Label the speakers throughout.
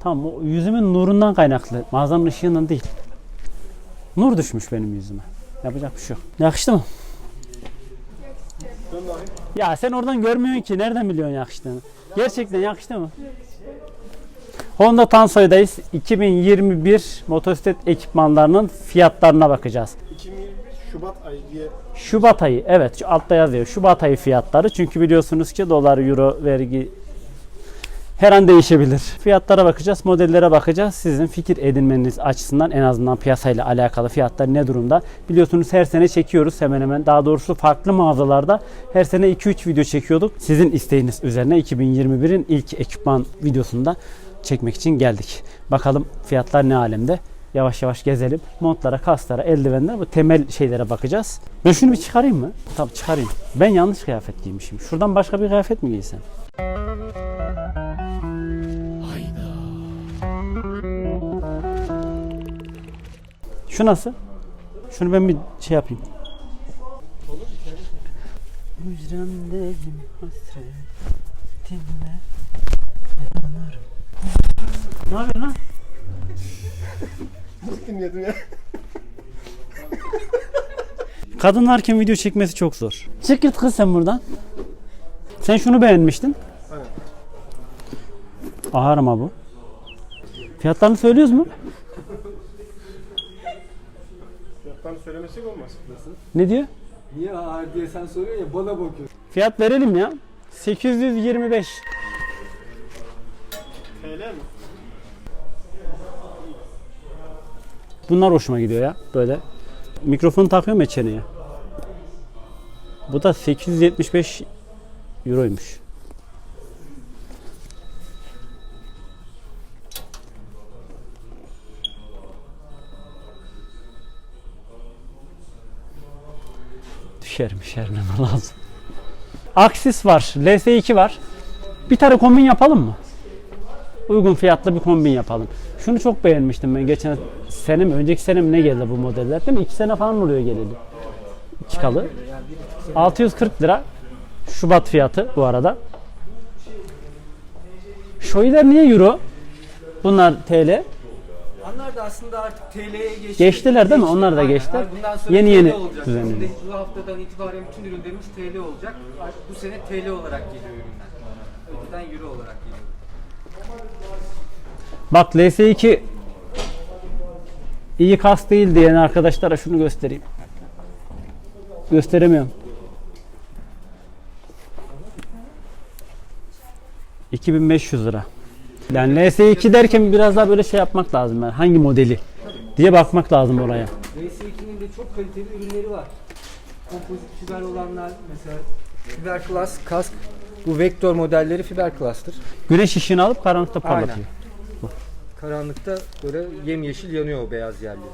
Speaker 1: Tamam o yüzümün nurundan kaynaklı. Mağazanın ışığından değil. Nur düşmüş benim yüzüme. Yapacak bir şey yok. Yakıştı mı? Ya sen oradan görmüyorsun ki. Nereden biliyorsun yakıştığını? Gerçekten yakıştı mı? Honda Tansoy'dayız. 2021 motosiklet ekipmanlarının fiyatlarına bakacağız.
Speaker 2: 2021 Şubat ayı diye
Speaker 1: Şubat ayı evet şu altta yazıyor Şubat ayı fiyatları çünkü biliyorsunuz ki dolar euro vergi her an değişebilir. Fiyatlara bakacağız, modellere bakacağız. Sizin fikir edinmeniz açısından en azından piyasayla alakalı fiyatlar ne durumda? Biliyorsunuz her sene çekiyoruz hemen hemen. Daha doğrusu farklı mağazalarda her sene 2-3 video çekiyorduk. Sizin isteğiniz üzerine 2021'in ilk ekipman videosunda çekmek için geldik. Bakalım fiyatlar ne alemde? Yavaş yavaş gezelim. Montlara, kaslara, eldivenlere bu temel şeylere bakacağız. Ben şunu bir çıkarayım mı? Tamam çıkarayım. Ben yanlış kıyafet giymişim. Şuradan başka bir kıyafet mi giysem? Şu nasıl? Şunu ben bir şey yapayım. Hücremdeyim hasretinle yanarım. Ne yapıyorsun lan?
Speaker 2: dinledim ya.
Speaker 1: Kadın varken video çekmesi çok zor. Çık git kız sen buradan. Sen şunu beğenmiştin.
Speaker 2: Aynen.
Speaker 1: Ahar ama bu. Fiyatlarını söylüyoruz mu?
Speaker 2: Fiyatlarını söylemesek olmaz. Nasıl?
Speaker 1: Ne diyor?
Speaker 3: Niye ağır diye sen soruyorsun ya bana bakıyorsun.
Speaker 1: Fiyat verelim ya. 825.
Speaker 2: TL mi?
Speaker 1: Bunlar hoşuma gidiyor ya böyle. Mikrofonu takıyorum ya çeneye. Bu da 875 euroymuş. Düşerim düşermem lazım. Aksis var. LS2 var. Bir tane kombin yapalım mı? Uygun fiyatlı bir kombin yapalım. Şunu çok beğenmiştim ben geçen sene mi önceki sene mi ne geldi bu modeller değil mi? 2 sene falan oluyor geleli. Çıkalı. 640 lira Şubat fiyatı bu arada. Shoeiler niye euro? Bunlar TL.
Speaker 3: Onlar da aslında artık TL'ye geçti.
Speaker 1: Geçtiler değil mi? Onlar da
Speaker 3: Aynen.
Speaker 1: geçtiler.
Speaker 3: Abi Bundan sonra
Speaker 1: Yeni
Speaker 3: TL
Speaker 1: yeni
Speaker 3: olacak.
Speaker 1: düzenleniyor.
Speaker 3: Şimdi Bu haftadan itibaren bütün ürünlerimiz TL olacak. Artık bu sene TL olarak geliyor ürünler. Önceden euro olarak geliyor.
Speaker 1: Bak LS2 iyi kas değil diyen arkadaşlara şunu göstereyim. Gösteremiyorum. 2500 lira. Yani LS2 derken biraz daha böyle şey yapmak lazım yani hangi modeli diye bakmak lazım oraya.
Speaker 3: RS2'nin de çok kaliteli ürünleri var. Kompozit fiber olanlar mesela Fiber Class kask. Bu vektör modelleri Fiber Class'tır.
Speaker 1: Güneş ışığını alıp karanlıkta parlatıyor.
Speaker 3: Karanlıkta böyle yemyeşil yanıyor o beyaz yerleri.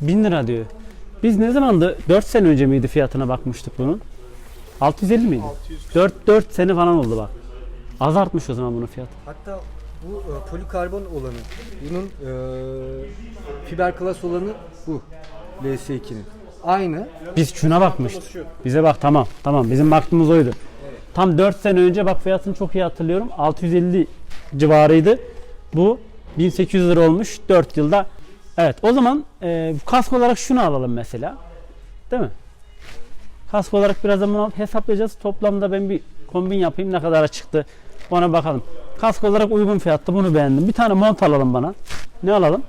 Speaker 1: 1000 lira diyor. Biz ne zamandı? 4 sene önce miydi fiyatına bakmıştık bunun? 650 miydi?
Speaker 2: 600
Speaker 1: 4 4 sene falan oldu bak. Az artmış o zaman bunun fiyatı.
Speaker 3: Hatta bu e, polikarbon olanı, bunun e, fiber class olanı bu LS2'nin. Aynı.
Speaker 1: Biz şuna bakmıştık. Bize bak tamam. Tamam bizim baktığımız oydu. Tam 4 sene önce bak fiyatını çok iyi hatırlıyorum. 650 civarıydı. Bu 1800 lira olmuş 4 yılda. Evet o zaman e, kask olarak şunu alalım mesela. Değil mi? Kask olarak biraz zaman alıp hesaplayacağız. Toplamda ben bir kombin yapayım ne kadar çıktı ona bakalım. Kask olarak uygun fiyatlı bunu beğendim. Bir tane mont alalım bana. Ne alalım?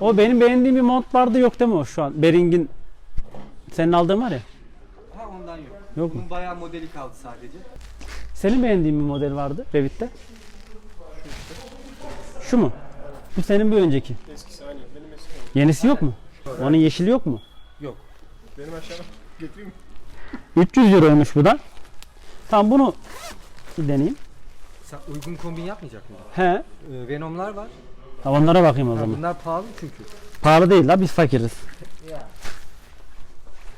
Speaker 1: O benim beğendiğim bir mont vardı yok değil mi o şu an? Bering'in senin aldığın var ya.
Speaker 3: Ha ondan yok.
Speaker 1: Yok mu?
Speaker 3: Bunun bayağı modeli kaldı sadece.
Speaker 1: Senin beğendiğin bir model vardı Revit'te. Şu mu? Bu senin bir önceki.
Speaker 2: eskisi aynı. Benim eski.
Speaker 1: Yenisi yok mu? Onun yeşili yok mu?
Speaker 3: Yok.
Speaker 2: Benim aşağıda getireyim mi?
Speaker 1: 300 euroymuş bu da. Tamam bunu bir deneyeyim.
Speaker 3: Sen uygun kombin yapmayacak mıydın?
Speaker 1: He.
Speaker 3: Ee, Venom'lar var.
Speaker 1: Ha, onlara bakayım o
Speaker 3: Ha,
Speaker 1: zaman.
Speaker 3: bunlar pahalı çünkü.
Speaker 1: Pahalı değil la biz fakiriz.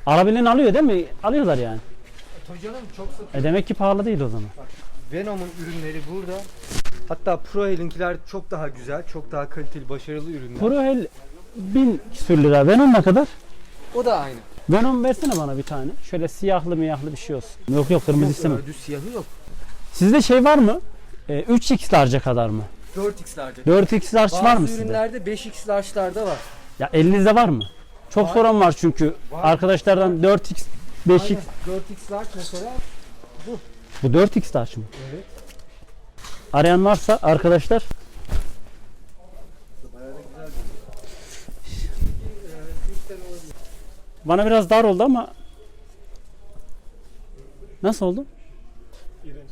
Speaker 1: Alabilen alıyor değil mi? Alıyorlar yani.
Speaker 3: Tabii canım çok satıyor.
Speaker 1: E demek ki pahalı değil o zaman.
Speaker 3: Venom'un ürünleri burada. Hatta Prohel'inkiler çok daha güzel, çok daha kaliteli, başarılı ürünler.
Speaker 1: Prohel 1000 küsür lira. Venom ne kadar?
Speaker 3: o da aynı.
Speaker 1: Venom versene bana bir tane. Şöyle siyahlı miyahlı bir şey olsun. Yok yok kırmızı
Speaker 3: Yok,
Speaker 1: istemem.
Speaker 3: ördü siyahı yok.
Speaker 1: Sizde şey var mı? E, 3x large'a kadar mı?
Speaker 3: 4x large.
Speaker 1: 4x large var mı
Speaker 3: Bazı
Speaker 1: sizde?
Speaker 3: ürünlerde 5x large'larda var.
Speaker 1: Ya elinizde var mı? Çok
Speaker 3: Var.
Speaker 1: soran var çünkü.
Speaker 3: Var.
Speaker 1: Arkadaşlardan 4x, 5x.
Speaker 3: Aynen. 4x large mesela.
Speaker 1: Bu 4x large mı?
Speaker 3: Evet.
Speaker 1: Arayan varsa arkadaşlar bana biraz dar oldu ama nasıl oldu?
Speaker 2: İğrenç.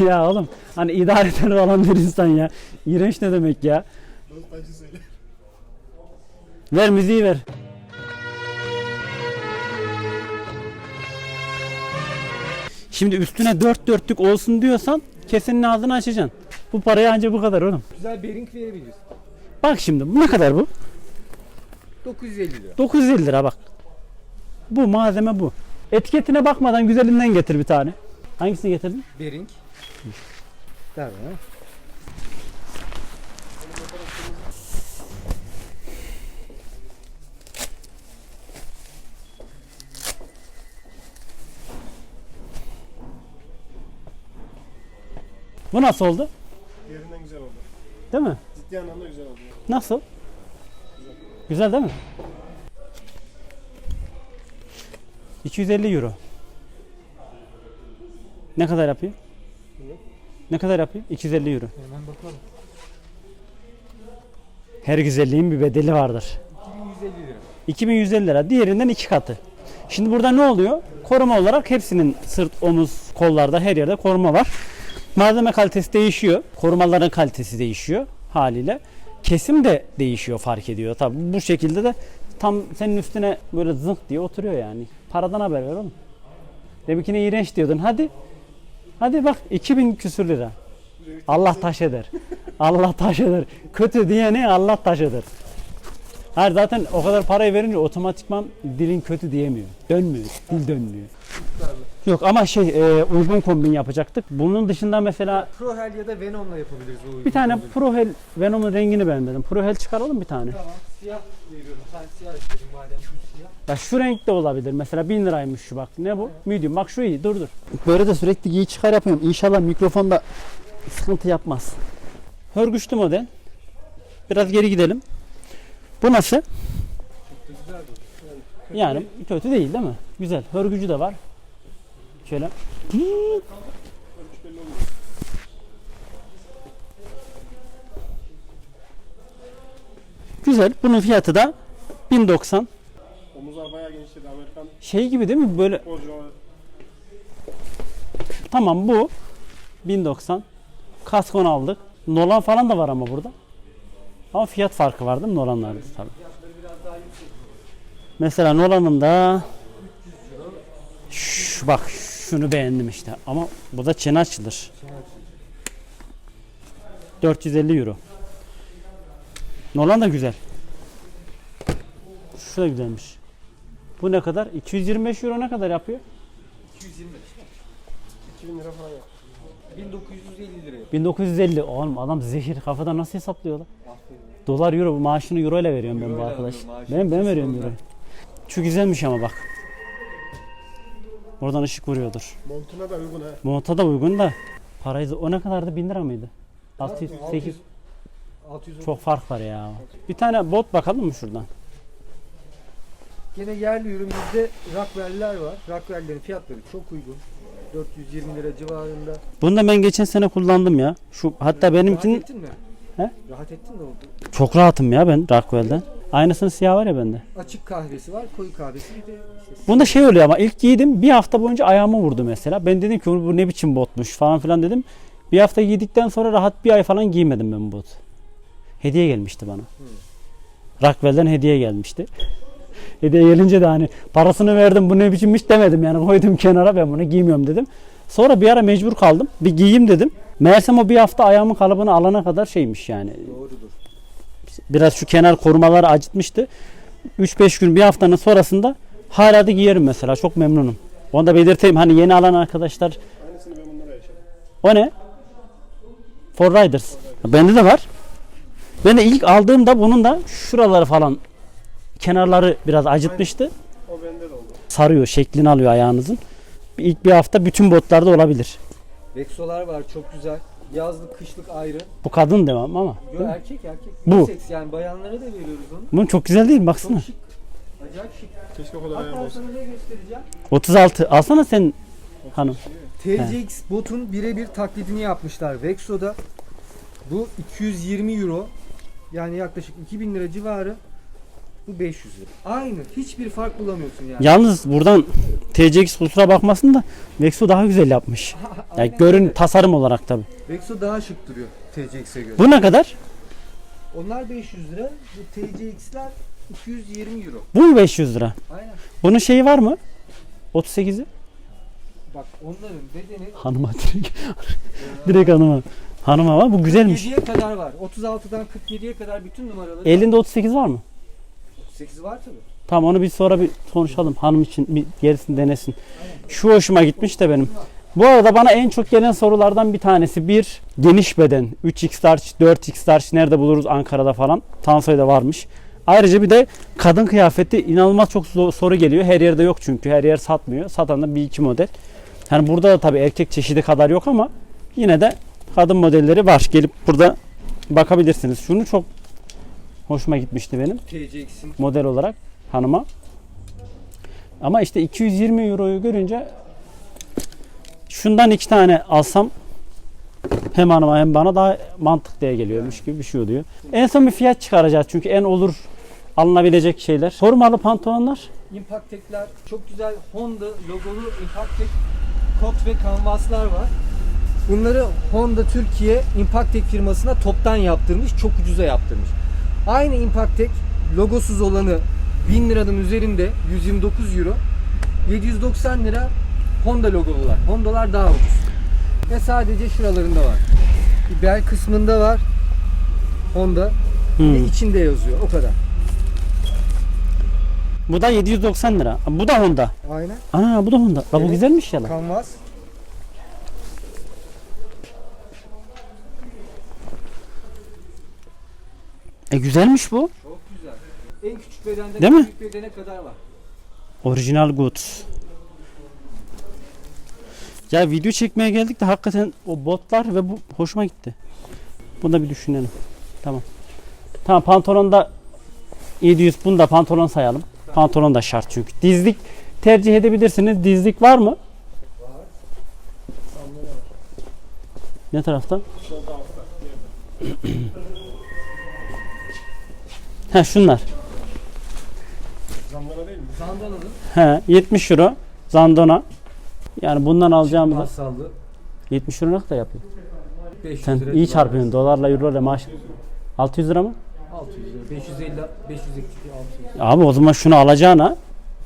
Speaker 1: Ya oğlum hani idare eder olan bir insan ya. İğrenç ne demek ya? Ver müziği ver. Şimdi üstüne dört dörtlük olsun diyorsan kesenin ağzını açacaksın. Bu parayı anca bu kadar oğlum.
Speaker 3: Güzel bearing verebiliriz.
Speaker 1: Bak şimdi bu ne kadar bu?
Speaker 3: 950 lira.
Speaker 1: 950 lira bak. Bu malzeme bu. Etiketine bakmadan güzelinden getir bir tane. Hangisini getirdin?
Speaker 3: Bearing. Tabii.
Speaker 1: Bu nasıl oldu?
Speaker 2: Diğerinden güzel oldu.
Speaker 1: Değil mi?
Speaker 2: Ciddi anlamda güzel oldu.
Speaker 1: Nasıl? Güzel değil mi? 250 euro. Ne kadar yapıyor? Ne kadar yapıyor? 250 euro.
Speaker 3: Hemen bakalım.
Speaker 1: Her güzelliğin bir bedeli vardır.
Speaker 3: 2150 lira.
Speaker 1: 2150 lira. Diğerinden iki katı. Şimdi burada ne oluyor? Koruma olarak hepsinin sırt, omuz, kollarda her yerde koruma var. Malzeme kalitesi değişiyor. Korumaların kalitesi değişiyor haliyle. Kesim de değişiyor fark ediyor. Tabi bu şekilde de tam senin üstüne böyle zınk diye oturuyor yani. Paradan haber ver oğlum. Deminkine iğrenç diyordun. Hadi. Hadi bak 2000 küsür lira. Allah taş eder. Allah taş eder. Kötü diyene Allah taş eder. Hayır zaten o kadar parayı verince otomatikman dilin kötü diyemiyor. Dönmüyor. Dil dönmüyor. Yok ama şey e, uygun kombin yapacaktık. Bunun dışında mesela
Speaker 3: Prohel ya da Venom'la yapabiliriz o uygun
Speaker 1: bir tane
Speaker 3: kombini.
Speaker 1: Prohel Venom'un rengini beğenmedim. Prohel çıkaralım bir tane.
Speaker 3: Tamam siyah veriyorum. Sen siyah istedin madem bu siyah.
Speaker 1: Ya şu renk de olabilir. Mesela 1000 liraymış şu bak. Ne bu? Medium. Bak şu iyi. Dur dur. Böyle de sürekli giy çıkar yapıyorum. İnşallah mikrofonda sıkıntı yapmaz. Hörgüçlü model. Biraz geri gidelim. Bu nasıl?
Speaker 3: Çok da güzel bu.
Speaker 1: Yani kötü değil değil mi? Güzel. Hörgücü de var. Şöyle. Güzel. Bunun fiyatı da 1090.
Speaker 2: Omuzlar bayağı genişledi. Amerikan
Speaker 1: Şey gibi değil mi? Böyle tamam bu 1090. Kaskon aldık. Nolan falan da var ama burada. Ama fiyat farkı var değil mi Nolan'larda tabii. Mesela Nolan'ın da şu bak şunu beğendim işte ama bu da çene açılır. 450 euro. Nolan da güzel. Şu da güzelmiş. Bu ne kadar? 225 euro ne kadar yapıyor?
Speaker 3: 225.
Speaker 2: 2000 lira falan yaptı.
Speaker 3: 1950 liraya.
Speaker 1: 1950. Oğlum adam zehir kafada nasıl hesaplıyor lan? Dolar euro maaşını euro ile veriyorum ben bu arkadaş. Ben ben veriyorum euro. Şu güzelmiş ama bak. Oradan ışık vuruyordur.
Speaker 2: Montuna da uygun ha.
Speaker 1: Monta da uygun da. Parayı o ne kadardı? 1000 lira mıydı? 600, 800.
Speaker 3: 600
Speaker 1: Çok fark var ya. Bir tane bot bakalım mı şuradan?
Speaker 3: Gene yerli ürünümüzde Rockwell'ler var. Rockwell'lerin fiyatları çok uygun. 420 lira civarında.
Speaker 1: Bunu da ben geçen sene kullandım ya. Şu hatta benimkinin
Speaker 3: Rahat ettin mi?
Speaker 1: He?
Speaker 3: Rahat ettin mi oldu?
Speaker 1: çok rahatım ya ben Rockwell'den. Aynısının siyah var ya bende.
Speaker 3: Açık kahvesi var, koyu kahvesi bir de işte
Speaker 1: Bunda şey oluyor ama ilk giydim bir hafta boyunca ayağıma vurdu mesela. Ben dedim ki bu ne biçim botmuş falan filan dedim. Bir hafta giydikten sonra rahat bir ay falan giymedim ben bu botu. Hediye gelmişti bana. Rockwell'den hediye gelmişti. Hediye gelince de hani parasını verdim bu ne biçimmiş demedim yani koydum kenara ben bunu giymiyorum dedim. Sonra bir ara mecbur kaldım. Bir giyeyim dedim. Meğersem o bir hafta ayağımın kalıbını alana kadar şeymiş yani.
Speaker 3: doğrudur.
Speaker 1: Biraz şu kenar korumaları acıtmıştı. 3-5 gün bir haftanın sonrasında hala da giyerim mesela. Çok memnunum. Onu da belirteyim. Hani yeni alan arkadaşlar o ne? For Riders. Bende de var. Ben de ilk aldığımda bunun da şuraları falan kenarları biraz acıtmıştı.
Speaker 2: O bende de oldu.
Speaker 1: Sarıyor, şeklini alıyor ayağınızın. İlk bir hafta bütün botlarda olabilir.
Speaker 3: Vexolar var çok güzel. Yazlık kışlık ayrı.
Speaker 1: Bu kadın devam ama.
Speaker 3: Yo, erkek erkek.
Speaker 1: Bu.
Speaker 3: Unisex yani bayanlara da veriyoruz onu.
Speaker 1: Bunun çok güzel değil mi? Baksana.
Speaker 3: Çok şık. Acayip şık.
Speaker 2: Keşke o kadar
Speaker 3: Hatta
Speaker 2: olsa.
Speaker 3: sana ne göstereceğim?
Speaker 1: 36. Alsana sen hanım.
Speaker 3: TCX botun birebir taklidini yapmışlar Vexo'da. Bu 220 euro. Yani yaklaşık 2000 lira civarı. Bu 500 lira. Aynı. Hiçbir fark bulamıyorsun yani.
Speaker 1: Yalnız buradan TCX kusura bakmasın da Vexo daha güzel yapmış. Yani görün tasarım olarak tabi.
Speaker 3: Vexo daha şık duruyor TCX'e göre.
Speaker 1: Bu ne kadar?
Speaker 3: Onlar 500 lira. Bu TCX'ler 220 euro.
Speaker 1: Bu mu 500 lira?
Speaker 3: Aynen.
Speaker 1: Bunun şeyi var mı? 38'i?
Speaker 3: Bak onların bedeni
Speaker 1: Hanıma direkt. direkt hanıma. Hanıma var. Bu güzelmiş.
Speaker 3: 47'ye kadar var. 36'dan 47'ye kadar bütün numaraları.
Speaker 1: Elinde 38 var mı?
Speaker 3: 38 var tabii.
Speaker 1: Tamam onu bir sonra bir konuşalım. Hanım için bir gerisini denesin. Şu hoşuma gitmiş de benim. Bu arada bana en çok gelen sorulardan bir tanesi bir geniş beden 3x large 4x large nerede buluruz Ankara'da falan. Tansoy'da varmış. Ayrıca bir de kadın kıyafeti inanılmaz çok soru geliyor. Her yerde yok çünkü. Her yer satmıyor. Satan da bir iki model. Yani burada da tabii erkek çeşidi kadar yok ama yine de kadın modelleri var. Gelip burada bakabilirsiniz. Şunu çok hoşuma gitmişti benim
Speaker 3: TCX'in
Speaker 1: model olarak hanıma. Ama işte 220 euroyu görünce şundan iki tane alsam hem hanıma hem bana daha mantıklıya geliyormuş gibi bir şey oluyor. En son bir fiyat çıkaracağız çünkü en olur alınabilecek şeyler. Formalı pantolonlar
Speaker 3: Impact Tech'ler çok güzel Honda logolu Impact Tech kot ve kanvaslar var. Bunları Honda Türkiye Impact Tech firmasına toptan yaptırmış, çok ucuza yaptırmış. Aynı Impact Tech logosuz olanı 1000 liranın üzerinde 129 euro. 790 lira Honda logolular. Honda'lar daha ucuz. Ve sadece şuralarında var. Bel kısmında var. Honda
Speaker 1: Hmm.
Speaker 3: ve içinde yazıyor. O kadar.
Speaker 1: Bu da 790 lira. Bu da Honda.
Speaker 3: Aynen.
Speaker 1: Ana bu da Honda. La bu
Speaker 3: Evet.
Speaker 1: güzelmiş ya lan.
Speaker 3: Kanvas.
Speaker 1: E güzelmiş bu.
Speaker 3: En küçük bedenden
Speaker 1: Değil
Speaker 3: en
Speaker 1: mi?
Speaker 3: büyük bedene kadar var.
Speaker 1: Orijinal Goods. Ya video çekmeye geldik de hakikaten o botlar ve bu hoşuma gitti. Bunu da bir düşünelim. Tamam. Tamam pantolonda 700 bunu da pantolon sayalım. Pantolon da şart çünkü. Dizlik tercih edebilirsiniz. Dizlik var mı? Ne tarafta. Ha şunlar.
Speaker 2: Zandana değil mi?
Speaker 3: Zandana'nın
Speaker 1: He 70 euro. Zandona. Yani bundan alacağımız
Speaker 3: masallı
Speaker 1: 70 euro ne kadar yapıyor?
Speaker 3: 500
Speaker 1: Sen
Speaker 3: lira.
Speaker 1: iyi çarpıyorsun. Dolarla euro ile maaş. 600 lira mı?
Speaker 3: 600 lira. 550 500 600.
Speaker 1: Abi o zaman şunu alacağına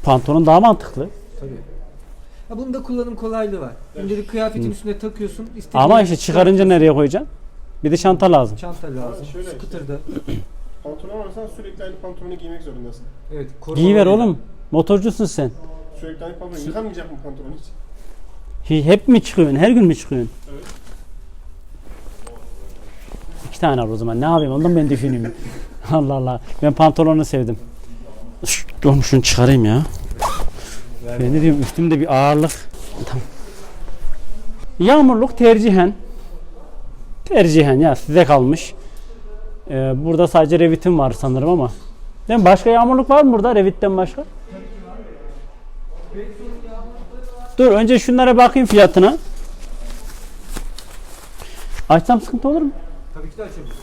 Speaker 1: pantolon daha mantıklı.
Speaker 3: Tabii. Ya bunda kullanım kolaylığı var. Gündelik kıyafetin üstüne takıyorsun. istediğin
Speaker 1: Ama işte çıkarınca nereye koyacaksın? Bir de çanta lazım.
Speaker 3: çanta lazım.
Speaker 2: Şöyle işte.
Speaker 3: Scooter'da.
Speaker 2: Pantolon alırsan sürekli aynı pantolonu giymek zorundasın.
Speaker 3: Evet.
Speaker 1: Giyiver oğlum. Motorcusun sen.
Speaker 2: Sürekli aynı pantolon. Yıkamayacak mı pantolon hiç?
Speaker 1: Hi- Hep mi çıkıyorsun? Her gün mü çıkıyorsun?
Speaker 2: Evet.
Speaker 1: İki tane al o zaman. Ne yapayım? Ondan ben düşüneyim. Allah Allah. Ben pantolonu sevdim. Şşt, Dur şunu çıkarayım ya. Ben ne diyorum üstümde bir ağırlık. Tamam. Yağmurluk tercihen. Tercihen ya size kalmış. Ee, burada sadece Revit'im var sanırım ama. Değil mi? Başka yağmurluk var mı burada Revit'ten başka? Dur önce şunlara bakayım fiyatına. Açsam sıkıntı olur mu?
Speaker 3: Tabii ki de açabilirsin.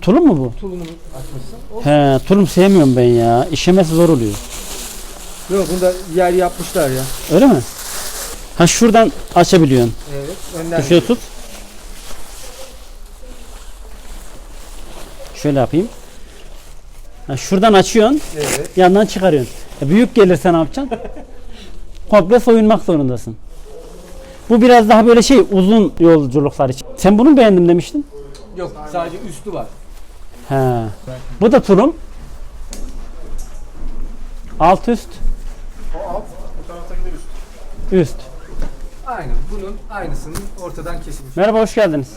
Speaker 1: Tulum mu bu?
Speaker 3: Tulumunu açmışsın.
Speaker 1: He, tulum sevmiyorum ben ya. İşemesi zor oluyor.
Speaker 3: Yok bunda yer yapmışlar ya.
Speaker 1: Öyle mi? Ha şuradan açabiliyorsun.
Speaker 3: Evet. Önden.
Speaker 1: Şöyle tut. Şöyle yapayım. Ha, şuradan açıyorsun,
Speaker 3: Evet.
Speaker 1: yandan çıkarıyorsun. E, büyük gelirse ne yapacaksın? Komple soyunmak zorundasın. Bu biraz daha böyle şey uzun yolculuklar için. Sen bunu beğendim demiştin.
Speaker 3: Yok sadece üstü var.
Speaker 1: He. Bu da tulum. Alt üst,
Speaker 2: O alt, bu taraftaki de üst.
Speaker 1: üst.
Speaker 3: Aynen. Bunun aynısının ortadan kesilmiş.
Speaker 1: Merhaba, hoş geldiniz.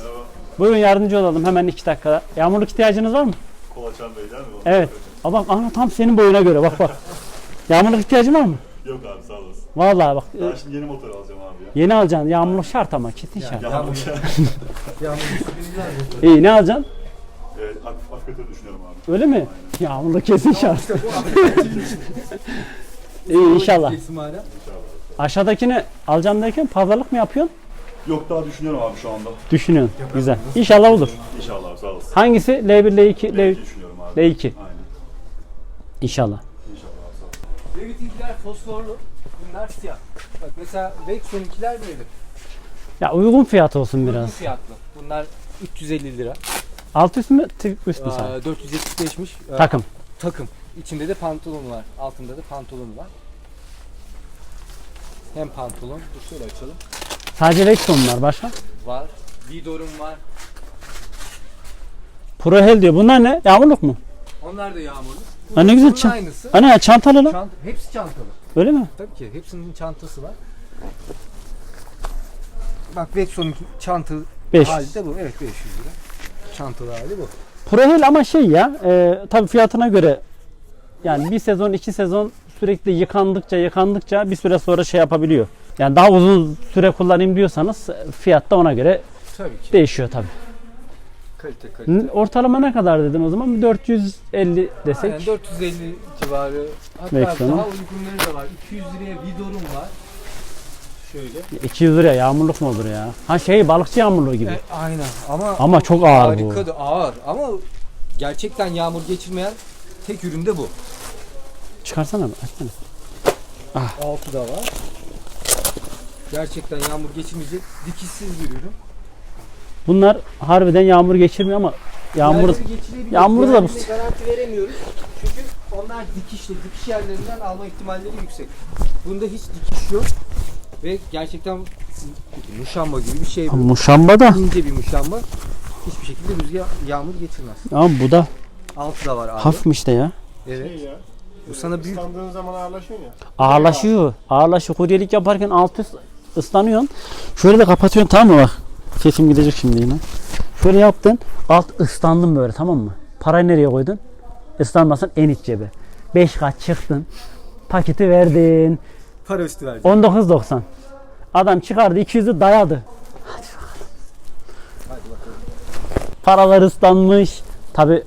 Speaker 1: Buyurun yardımcı olalım hemen iki dakikada. Yağmurluk ihtiyacınız var mı?
Speaker 4: Kolaçan Bey değil mi?
Speaker 1: Evet. Aa, bak aha, tam senin boyuna göre bak bak. Yağmurluk ihtiyacın var mı?
Speaker 4: Yok abi sağ olasın.
Speaker 1: Vallahi bak e,
Speaker 4: Ben şimdi yeni motor alacağım abi ya.
Speaker 1: yeni alacaksın. Yağmurlu şart ama kesin şart.
Speaker 4: Ya,
Speaker 3: Yağmur-
Speaker 4: ya.
Speaker 3: Yağmur güzel
Speaker 1: İyi ne alacaksın?
Speaker 4: evet, hafif düşünüyorum abi.
Speaker 1: Öyle mi? Yağmurlu kesin şart. İyi inşallah.
Speaker 3: İnşallah.
Speaker 1: Aşağıdakini alacağım derken pazarlık mı yapıyorsun?
Speaker 4: Yok daha düşünüyorum abi şu anda.
Speaker 1: Düşünüyorsun. Güzel. İnşallah olur.
Speaker 4: İnşallah abi sağ olasın.
Speaker 1: Hangisi? L1, L2, L3.
Speaker 4: L2 düşünüyorum abi.
Speaker 1: L2.
Speaker 4: Aynen.
Speaker 1: İnşallah.
Speaker 4: İnşallah abi sağ olasın.
Speaker 3: Revit'inkiler fosforlu. Bunlar siyah. Bak mesela Vexon'inkiler böyle.
Speaker 1: Ya uygun fiyat olsun
Speaker 3: Uygun
Speaker 1: biraz.
Speaker 3: fiyatlı. Bunlar 350 lira.
Speaker 1: Alt üst mü? Tip üst mü sadece?
Speaker 3: 475'miş. Aa,
Speaker 1: Takım.
Speaker 3: Takım. İçinde de pantolon var. Altında da pantolon var. Hem pantolon. Dur şöyle açalım.
Speaker 1: Sadece Rexon var başka.
Speaker 3: Var. Vidor'un var.
Speaker 1: Pro Hell diyor. Bunlar ne? Yağmurluk mu?
Speaker 3: Onlar da yağmurlu.
Speaker 1: Ha, ne güzel
Speaker 3: Bunun
Speaker 1: çan-
Speaker 3: aynısı.
Speaker 1: Ana çantalı lan.
Speaker 3: Çant- hepsi çantalı.
Speaker 1: Öyle mi?
Speaker 3: Tabii ki hepsinin çantası var. Bak Vexon'un çanta
Speaker 1: 5.
Speaker 3: hali de bu. Evet 500 lira. Çantalı hali bu.
Speaker 1: Pro Hell ama şey ya. E, tabii fiyatına göre yani bir sezon iki sezon sürekli yıkandıkça yıkandıkça bir süre sonra şey yapabiliyor. Yani daha uzun süre kullanayım diyorsanız fiyat da ona göre
Speaker 3: Tabii ki.
Speaker 1: değişiyor tabii.
Speaker 3: Kalite kalite.
Speaker 1: Ortalama ne kadar dedin o zaman? Bir 450 desek.
Speaker 3: Aynen 450 civarı. Hatta
Speaker 1: Vexon'un.
Speaker 3: daha uygunları da var. 200 liraya Vidor'un var. Şöyle.
Speaker 1: 200 liraya yağmurluk mu olur ya? Ha şey balıkçı yağmurluğu gibi.
Speaker 3: E, aynen ama
Speaker 1: Ama çok ağır bu.
Speaker 3: harika ağır ama gerçekten yağmur geçirmeyen tek ürün de bu.
Speaker 1: Çıkarsana bir, açsana.
Speaker 3: Altı da var. Gerçekten yağmur geçirmeyecek dikişsiz bir ürün.
Speaker 1: Bunlar harbiden yağmur geçirmiyor ama yağmur yağmurda da bu-
Speaker 3: garanti veremiyoruz. Çünkü onlar dikişli, dikiş yerlerinden alma ihtimalleri yüksek. Bunda hiç dikiş yok ve gerçekten muşamba gibi bir şey bu.
Speaker 1: muşamba da.
Speaker 3: İnce bir muşamba. Hiçbir şekilde rüzgar, yağmur geçirmez.
Speaker 1: Ama bu da
Speaker 3: Altı da var abi.
Speaker 1: hafifmiş de ya.
Speaker 3: Evet.
Speaker 2: Şey ya.
Speaker 3: Bu sana büyük
Speaker 2: Islandığın zaman ağırlaşıyor ya.
Speaker 1: Ağırlaşıyor. Ağırlaşıyor. Kuryelik yaparken alt üst ıslanıyorsun. Şöyle de kapatıyorsun tamam mı bak. Sesim gidecek şimdi yine. Şöyle yaptın. Alt ıslandın böyle tamam mı? Parayı nereye koydun? Islanmasan en iç cebe. 5 kat çıktın. Paketi verdin.
Speaker 3: para üstü verdi.
Speaker 1: 19.90. Adam çıkardı 200'ü dayadı.
Speaker 3: Hadi bakalım.
Speaker 1: Paralar ıslanmış. Tabi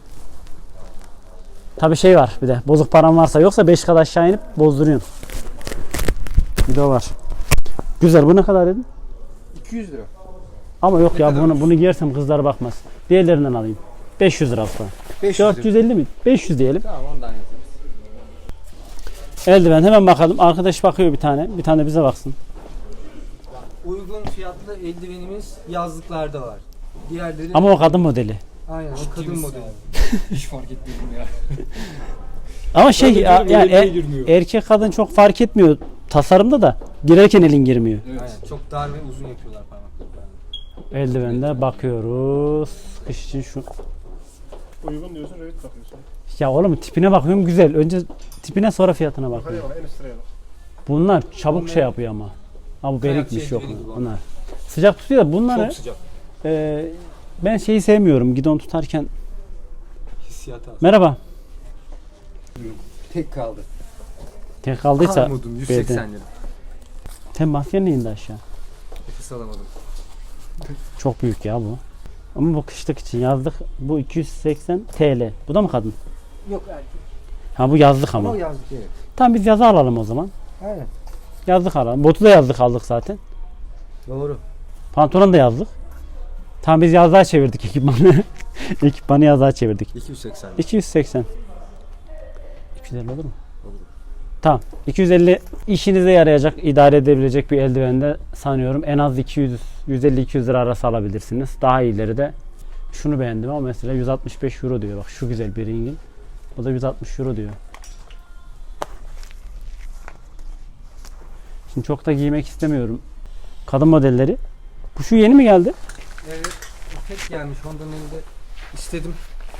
Speaker 1: Tabi şey var bir de bozuk param varsa yoksa 5 kat aşağı inip bozduruyorsun. Bir de o var. Güzel bu ne kadar dedin?
Speaker 3: 200 lira.
Speaker 1: Ama yok
Speaker 3: Ne
Speaker 1: ya bunu bunu giyersem kızlar bakmaz. Diğerlerinden alayım. 500 lira usta.
Speaker 3: 500 lira.
Speaker 1: 450 mi? 500 diyelim.
Speaker 3: Tamam ondan yazarız.
Speaker 1: Eldiven hemen bakalım. Arkadaş bakıyor bir tane. Bir tane bize baksın.
Speaker 3: Uygun fiyatlı eldivenimiz yazlıklarda var. Diğerleri
Speaker 1: Ama o kadın modeli.
Speaker 3: aynen o kadın modeli.
Speaker 5: Hiç fark etmedim ya.
Speaker 1: Ama şey
Speaker 5: Kadın
Speaker 1: yani er-
Speaker 5: girmiyor.
Speaker 1: erkek kadın çok fark etmiyor tasarımda da girerken elin girmiyor.
Speaker 5: Evet.
Speaker 3: Aynen çok dar ve uzun yapıyorlar parmaklıklarını.
Speaker 1: Eldivende bakıyoruz. Kış için şu.
Speaker 2: Uygun diyorsun, Revit bakıyorsun.
Speaker 1: Ya oğlum tipine bakıyorum güzel. Önce tipine sonra fiyatına bakıyorum.
Speaker 2: bak en üst sıraya bak.
Speaker 1: Bunlar çabuk
Speaker 3: Bunlar-
Speaker 1: şey yapıyor ama. Ha bu
Speaker 3: Kayak
Speaker 1: berikmiş yok.
Speaker 3: gibi
Speaker 1: Bunlar. Sıcak tutuyor da bunları
Speaker 3: Çok sıcak.
Speaker 1: e, ben şeyi sevmiyorum. Gidon tutarken.
Speaker 3: Hissiyatı az.
Speaker 1: Merhaba.
Speaker 3: Tek kaldı.
Speaker 1: Tek kaldıysa
Speaker 3: Almadım 180 lira.
Speaker 1: Sen masken indi aşağı.
Speaker 3: Nefes alamadım.
Speaker 1: Çok büyük ya bu. Ama bu kışlık için yazlık bu 280 TL. Bu da mı kadın?
Speaker 3: Yok erkek.
Speaker 1: Ha bu yazlık ama.
Speaker 3: Ama yazlık evet.
Speaker 1: Tamam biz yazı alalım o zaman.
Speaker 3: Aynen.
Speaker 1: Yazlık alalım. Botu da yazlık aldık zaten.
Speaker 3: Doğru.
Speaker 1: Pantolon da yazlık. Tamam biz yazlığa çevirdik ekipmanı. ekipmanı yazlığa çevirdik.
Speaker 3: 280 lira.
Speaker 1: 280. 250 olur mu? Tamam. 250 işinize yarayacak, idare edebilecek bir eldivende sanıyorum en az 200 150-200 lira arası alabilirsiniz. Daha iyileri de şunu beğendim ama mesela 165 euro diyor. Bak şu güzel bir ringin. Bu da 160 euro diyor. Şimdi çok da giymek istemiyorum. Kadın modelleri. Bu şu yeni mi geldi?
Speaker 3: Evet. Tek gelmiş Honda'nın elinde. İstedim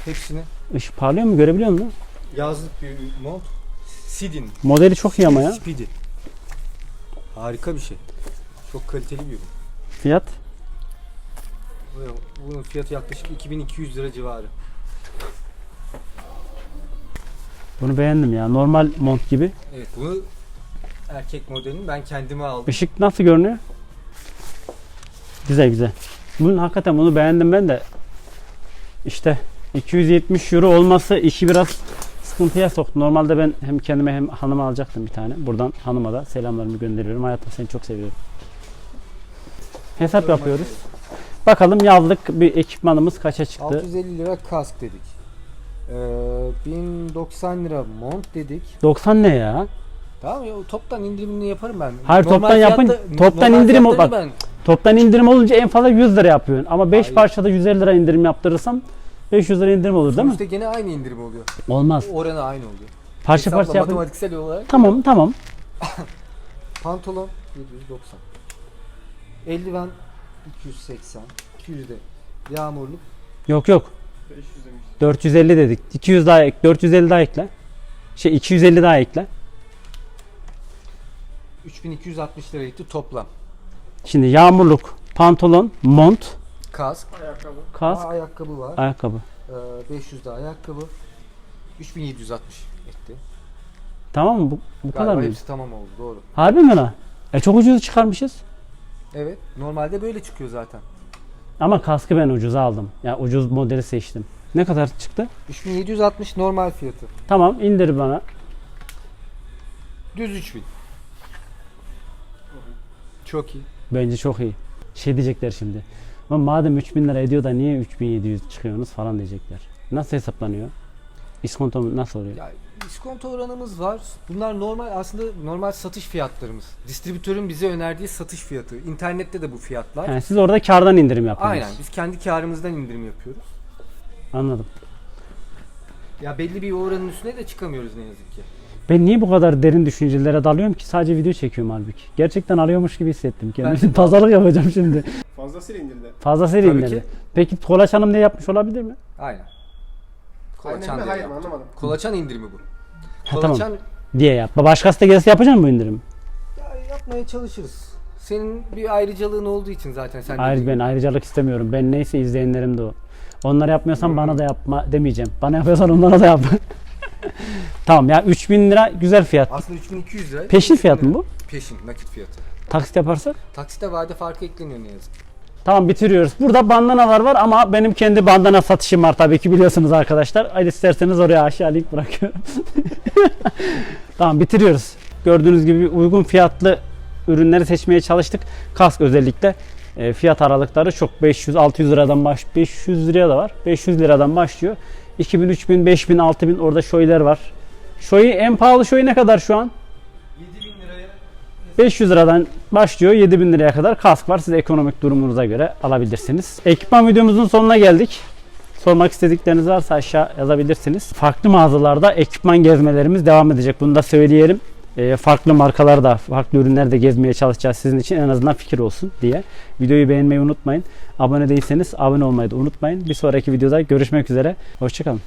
Speaker 3: hepsini.
Speaker 1: Işık parlıyor mu? Görebiliyor musun?
Speaker 3: Yazlık bir mod. Sidin.
Speaker 1: Modeli çok iyi ama ya.
Speaker 3: Speedy. Harika bir şey. Çok kaliteli bir ürün.
Speaker 1: Fiyat.
Speaker 3: Bu- Bunun fiyatı yaklaşık 2200 lira civarı.
Speaker 1: Bunu beğendim ya. Normal mont gibi.
Speaker 3: Evet bunu erkek modelini ben kendime aldım.
Speaker 1: Işık nasıl görünüyor? Güzel güzel. Bunun hakikaten bunu beğendim ben de. İşte 270 euro olması işi biraz sıkıntıya soktu. Normalde ben hem kendime hem hanıma alacaktım bir tane. Buradan hanıma da selamlarımı gönderiyorum. Hayatım seni çok seviyorum. Hesap yapıyoruz. Bakalım yazlık bir ekipmanımız kaça çıktı?
Speaker 3: 650 lira kask dedik. Ee, 1090 lira mont dedik.
Speaker 1: 90 ne ya?
Speaker 3: Tamam ya toptan indirimini yaparım ben.
Speaker 1: Hayır,
Speaker 3: Normal
Speaker 1: toptan yapın-
Speaker 3: fiyatta-
Speaker 1: toptan indirim bak.
Speaker 3: ben-
Speaker 1: Toptan indirim olunca en fazla 100 lira yapıyorsun. Ama 5
Speaker 3: Hayır.
Speaker 1: parçada 150 lira indirim yaptırırsam 500 lira indirim olur değil mi?
Speaker 3: Sonuçta gene aynı indirim oluyor.
Speaker 1: Olmaz.
Speaker 3: Oranı aynı oluyor.
Speaker 1: Parça
Speaker 3: Hesapla
Speaker 1: parça yapın.
Speaker 3: matematiksel olarak.
Speaker 1: Tamam tamam.
Speaker 3: Pantolon 790. Eldiven 280. 200 de yağmurluk
Speaker 1: Yok yok.
Speaker 2: 500 demiş.
Speaker 1: 450 dedik. 200 daha ek, 450 daha ekle. Şey 250 daha ekle.
Speaker 3: 3260 lira gitti toplam.
Speaker 1: Şimdi yağmurluk, pantolon, mont,
Speaker 3: Kask,
Speaker 2: Ayakkabı.
Speaker 1: kask,
Speaker 3: Aa, ayakkabı var.
Speaker 1: ayakkabı.
Speaker 3: Ee, 500 de ayakkabı. 3760 etti.
Speaker 1: Tamam mı? Bu, bu kadar mı?
Speaker 3: hepsi tamam oldu doğru.
Speaker 1: Harbi mi lan? E çok ucuz çıkarmışız.
Speaker 3: Evet normalde böyle çıkıyor zaten.
Speaker 1: Ama kaskı ben ucuza aldım. Ya ucuz modeli seçtim. Ne kadar çıktı?
Speaker 3: 3760 normal fiyatı.
Speaker 1: Tamam indir bana.
Speaker 3: Düz 3000. Çok iyi.
Speaker 1: Bence çok iyi. Şey diyecekler şimdi. Ama madem 3000 lira ediyor da niye 3700 çıkıyorsunuz falan diyecekler. Nasıl hesaplanıyor? İskonto nasıl oluyor?
Speaker 3: Ya iskonto oranımız var. Bunlar normal aslında normal satış fiyatlarımız. Distribütörün bize önerdiği satış fiyatı. İnternette de bu fiyatlar.
Speaker 1: Yani siz orada kardan indirim yapıyorsunuz.
Speaker 3: Aynen. Biz kendi karımızdan indirim yapıyoruz.
Speaker 1: Anladım.
Speaker 3: Ya belli bir oranın üstüne de çıkamıyoruz ne yazık ki.
Speaker 1: Ben niye bu kadar derin düşüncelere dalıyorum ki? Sadece video çekiyorum halbuki. Gerçekten alıyormuş gibi hissettim kendimi.
Speaker 3: Ben de-
Speaker 1: Pazarlık yapacağım şimdi.
Speaker 2: Fazlasıyla indirdi.
Speaker 1: Fazlasıyla
Speaker 3: Tabii
Speaker 1: indirdi.
Speaker 3: ki.
Speaker 1: Peki Kolaç Hanım ne yapmış olabilir mi?
Speaker 3: Aynen.
Speaker 2: Aynen
Speaker 3: Kolaçan
Speaker 2: mi?
Speaker 3: diye
Speaker 2: Hayır mı?
Speaker 3: yaptım.
Speaker 2: Anlamadım.
Speaker 3: Kolaçan indirimi bu.
Speaker 1: Ha, tamam.
Speaker 3: Kolaçan
Speaker 1: Diye yap. Başkası da gelse yapacak mı bu indirim?
Speaker 3: ya yapmaya çalışırız. Senin bir ayrıcalığın olduğu için zaten sen
Speaker 1: Hayır
Speaker 3: dediğin
Speaker 1: ben ayrıcalık istemiyorum. Ben neyse izleyenlerim de o. Onlar yapmıyorsan bana da yapma demeyeceğim. Bana yapıyorsan onlara da yapma. tamam ya 3000 lira güzel fiyat.
Speaker 3: Aslında 3200 lira.
Speaker 1: Peşin fiyat mı bu?
Speaker 3: Peşin, nakit fiyatı.
Speaker 1: Taksit yaparsak?
Speaker 3: Taksite vade farkı ekleniyor ne yazık ki.
Speaker 1: Tamam bitiriyoruz. Burada bandanalar var ama benim kendi bandana satışım var tabii ki biliyorsunuz arkadaşlar. Hadi isterseniz oraya aşağı link bırakıyorum. tamam bitiriyoruz. Gördüğünüz gibi uygun fiyatlı ürünleri seçmeye çalıştık. Kask özellikle e, fiyat aralıkları çok 500-600 liradan baş 500 liraya da var. 500 liradan başlıyor. 2000, 3000, 5000, 6000 orada şoylar var. Şoyu en pahalı şoyu ne kadar şu an?
Speaker 3: 7000 liraya
Speaker 1: 500 liradan başlıyor 7000 liraya kadar kask var. Siz ekonomik durumunuza göre alabilirsiniz. Ekipman videomuzun sonuna geldik. Sormak istedikleriniz varsa aşağı yazabilirsiniz. Farklı mağazalarda ekipman gezmelerimiz devam edecek. Bunu da söyleyelim. Ee, farklı markalarda, farklı ürünler de gezmeye çalışacağız sizin için en azından fikir olsun diye. Videoyu beğenmeyi unutmayın. Abone değilseniz abone olmayı da unutmayın. Bir sonraki videoda görüşmek üzere. Hoşçakalın.